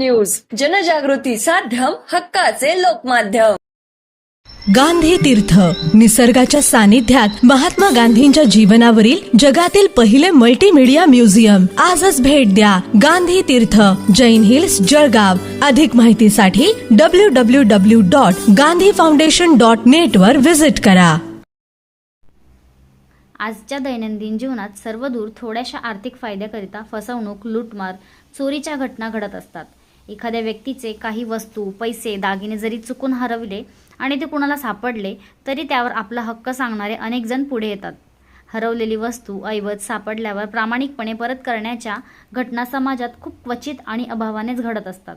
News. जनजागृती साध्यम हक्काचे लोकमाध्यम. गांधी तीर्थ निसर्गाच्या सानिध्यात महात्मा गांधींच्या जीवनावरील जगातील पहिले मल्टीमीडिया म्युझियम आजच भेट द्या गांधी तीर्थ जैन हिल्स जळगाव. अधिक माहितीसाठी W W W dot Gandhi foundation dot net वर विजिट करा. आजच्या दैनंदिन जीवनात सर्वदूर थोड्याशा आर्थिक फायद्याकरिता फसवणूक लूटमार चोरीच्या घटना घडत असतात. एखाद्या व्यक्तीचे काही वस्तू पैसे दागिने जरी चुकून हरवले आणि ते कुणाला सापडले तरी त्यावर आपला हक्क सांगणारे अनेक जण पुढे येतात. हरवलेली वस्तू ऐवज सापडल्यावर प्रामाणिकपणे परत करण्याच्या घटना समाजात खूप क्वचित आणि अभावानेच घडत असतात.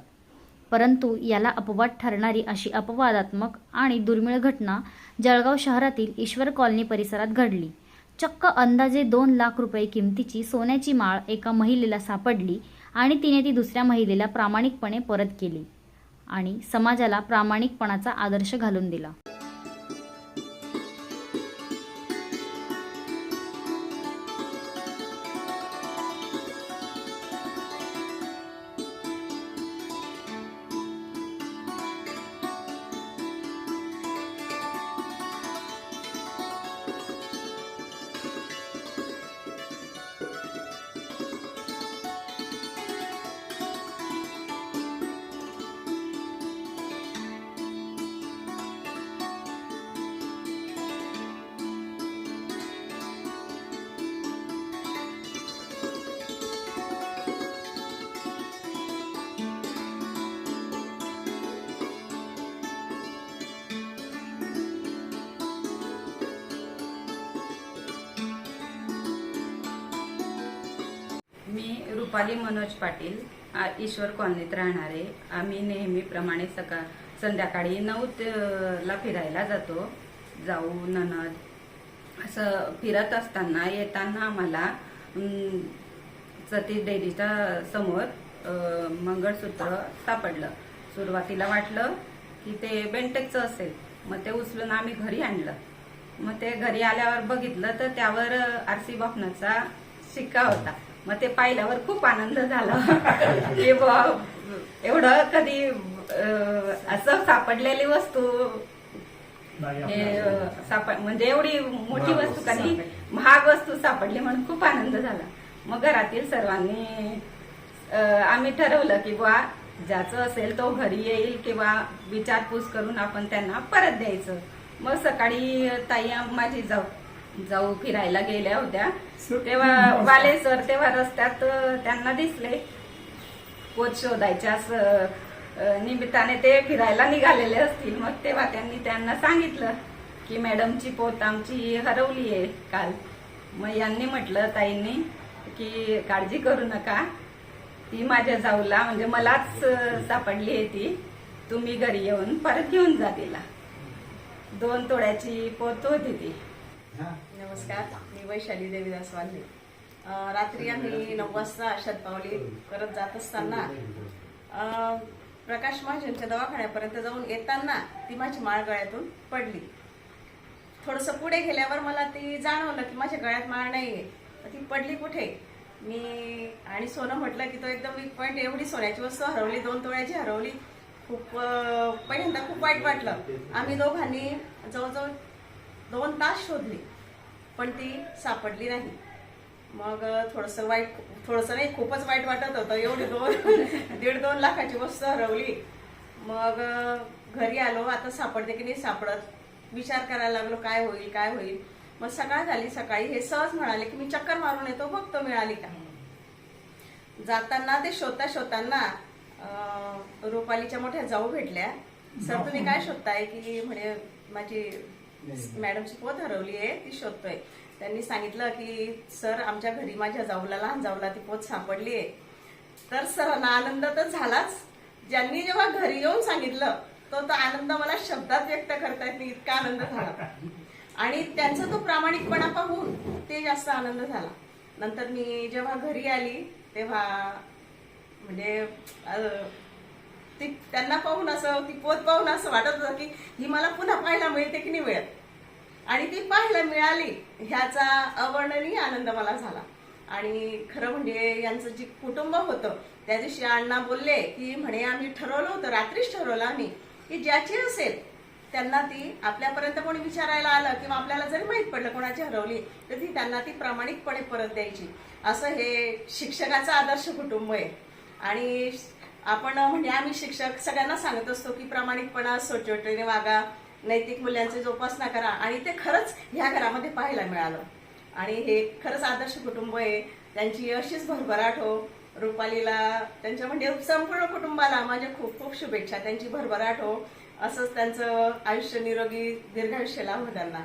परंतु याला अपवाद ठरणारी अशी अपवादात्मक आणि दुर्मिळ घटना जळगाव शहरातील ईश्वर कॉलनी परिसरात घडली. चक्क अंदाजे दोन लाख रुपये किमतीची सोन्याची माळ एका महिलेला सापडली आणि तिने ती दुसऱ्या महिलेला प्रामाणिकपणे परत केली आणि समाजाला प्रामाणिकपणाचा आदर्श घालून दिला. रुपाली मनोज पाटील ईश्वर कॉलनीत राहणारे. आम्ही नेहमीप्रमाणे सकाळ संध्याकाळी नऊ ला फिरायला जातो. जाऊ ननद असं फिरत असताना येताना आम्हाला अं, सतीश डेअरीच्या समोर मंगळसूत्र सापडलं. सुरुवातीला वाटलं की ते बेंटेकचं असेल. मग ते उचलून आम्ही घरी आणलं. मग ते घरी आल्यावर बघितलं तर त्यावर आर सी शिक्का होता. मग ते पाहिल्यावर खूप आनंद झाला. की एवढं कधी असं सापडलेली वस्तू हे म्हणजे एवढी मोठी वस्तू कधी महाग वस्तू सापडली म्हणून खूप आनंद झाला. मग घरातील सर्वांनी आम्ही ठरवलं की बुवा ज्याचं असेल तो घरी येईल किंवा विचारपूस करून आपण त्यांना परत द्यायचं. मग सकाळी ताई माझी जाऊ जाऊ फिरायला गेल्या होत्या. तेव्हा वाले सर तेव्हा रस्त्यात त्यांना दिसले. पोत शोधायच्या निमित्ताने ते फिरायला निघालेले असतील. मग तेव्हा त्यांनी त्यांना सांगितलं की मॅडमची पोत आमची हरवली आहे काल. मग यांनी म्हटलं ताईंनी की काळजी करू नका. ती माझ्या जाऊला म्हणजे मलाच सापडली आहे ती. तुम्ही घरी येऊन परत घेऊन जा तिला. दोन तोड्याची पोत होती ती. नमस्कार मी वैशाली देवीदास वाल्हे. रात्री आम्ही नऊ वाजता शतपावली करत जात असताना अं, प्रकाश महाजनच्या दवाखान्यापर्यंत जाऊन येताना ती माझी माळ गळ्यातून पडली. थोडस पुढे गेल्यावर मला ती जाणवलं की माझ्या गळ्यात माळ नाहीये. ती पडली कुठे? मी आणि सोनं म्हटलं की तो एकदम वीक पॉईंट एवढी सोन्याची वस्तू हरवली दोन तोळ्याची हरवली. खूप पहिल्यांदा खूप वाईट वाटलं. आम्ही दोघांनी जवळजवळ दोन तास शोधली पण ती सापडली नाही. मग थोडस वाईट थोडस नाही खूपच वाईट वाटत होतं. एवढी दोन दीड दोन लाखाची वस्तू हरवली. मग घरी आलो आता सापडते की नाही सापडत. विचार करायला लागलो काय होईल काय होईल. मग सकाळ झाली सकाळी हे सहज म्हणाले की मी चक्कर मारून येतो बघतो मिळाली का? जाताना ते शोधता शोधताना रुपालीच्या मोठ्या जाऊ भेटल्या. सर तुम्ही काय शोधताय की म्हणे माझी मॅडमची पोत हरवली आहे ती शोधतोय. त्यांनी सांगितलं की सर आमच्या घरी माझ्या जाऊला लहान जाऊला ती पोत सापडली आहे तर सरांना आनंद तर झालाच. ज्यांनी जेव्हा घरी येऊन सांगितलं तो तो आनंद मला शब्दात व्यक्त करता येत नाही इतका आनंद झाला. आणि त्यांचा तो प्रामाणिकपणा पाहून ते जास्त आनंद झाला. नंतर मी जेव्हा घरी आली तेव्हा म्हणजे ती त्यांना पाहून असं ती पोत पाहून असं वाटत होतं की ही मला पुन्हा पाहायला मिळते की नाही मिळत. आणि ती पाहायला मिळाली. ह्याचा अवर्णनीय आनंद मला झाला. आणि खरं म्हणजे यांचं जे कुटुंब होतं त्या दिवशी अण्णा बोलले की म्हणे आम्ही ठरवलं होतं रात्रीच ठरवलं आम्ही की ज्याची असेल त्यांना ती आपल्यापर्यंत कोणी विचारायला आलं किंवा आपल्याला जरी माहीत पडलं कोणाची हरवली तर ती त्यांना ती प्रामाणिकपणे परत द्यायची. असं हे शिक्षकाचं आदर्श कुटुंब आहे. आणि आपण म्हणजे आम्ही शिक्षक सगळ्यांना सांगत असतो की प्रामाणिकपणा सोचवटेने वागा नैतिक मूल्यांची जोपासना करा. आणि ते खरंच ह्या घरामध्ये पाहायला मिळालं. आणि हे खरंच आदर्श कुटुंब आहे. त्यांची अशीच भरभराट हो. रुपालीला त्यांच्या म्हणजे संपूर्ण कुटुंबाला माझ्या खूप खूप शुभेच्छा. त्यांची भरभराट हो. असंच त्यांचं आयुष्य निरोगी दीर्घायुष्य लाभो त्यांना.